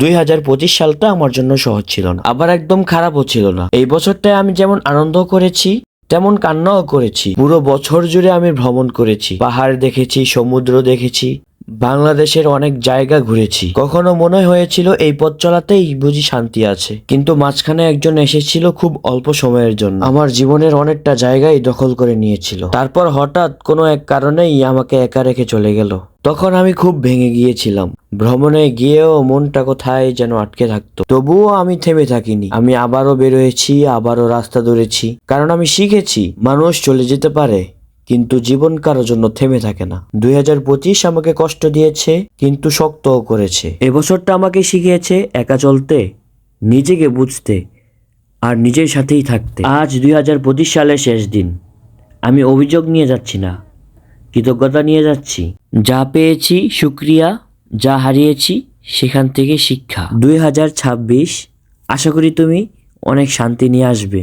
দুই হাজার পঁচিশ সালটা আমার জন্য সহজ ছিল না, আবার একদম খারাপও ছিল না। এই বছরটায় আমি যেমন আনন্দ করেছি, তেমন কান্নাও করেছি। পুরো বছর জুড়ে আমি ভ্রমণ করেছি। পাহাড় দেখেছি, সমুদ্র দেখেছি বাংলাদেশের অনেক জায়গা ঘুরেছি। কখনো মনে হয়েছিল এই পথ চলাতেই বুঝি শান্তি আছে। কিন্তু মাঝখানে একজন এসেছিল খুব অল্প সময়ের জন্য। আমার জীবনের অনেকটা জায়গায় দখল করে নিয়েছিল। তারপর হঠাৎ কোনো এক কারণেই আমাকে একা রেখে চলে গেল। তখন আমি খুব ভেঙে গিয়েছিলাম। ভ্রমণে গিয়েও মনটা কোথায় যেন আটকে থাকতো। তবুও আমি থেমে থাকিনি। আমি আবারও বেরোয়েছি আবারও রাস্তা ধরেছি। কারণ আমি শিখেছি, মানুষ চলে যেতে পারে। কিন্তু জীবন কারও জন্য থেমে থাকে না। দুই হাজার পঁচিশ আমাকে কষ্ট দিয়েছে, কিন্তু শক্তও করেছে। এবছরটা আমাকে শিখিয়েছে একা চলতে, নিজেকে বুঝতে আর নিজের সাথেই থাকতে। আজ দুই হাজার পঁচিশ সালের শেষ দিন। আমি অভিযোগ নিয়ে যাচ্ছি না, কৃতজ্ঞতা নিয়ে যাচ্ছি। যা পেয়েছি শুক্রিয়া যা হারিয়েছি, সেখান থেকে শিক্ষা। দুই হাজার ছাব্বিশ, আশা করি তুমি অনেক শান্তি নিয়ে আসবে।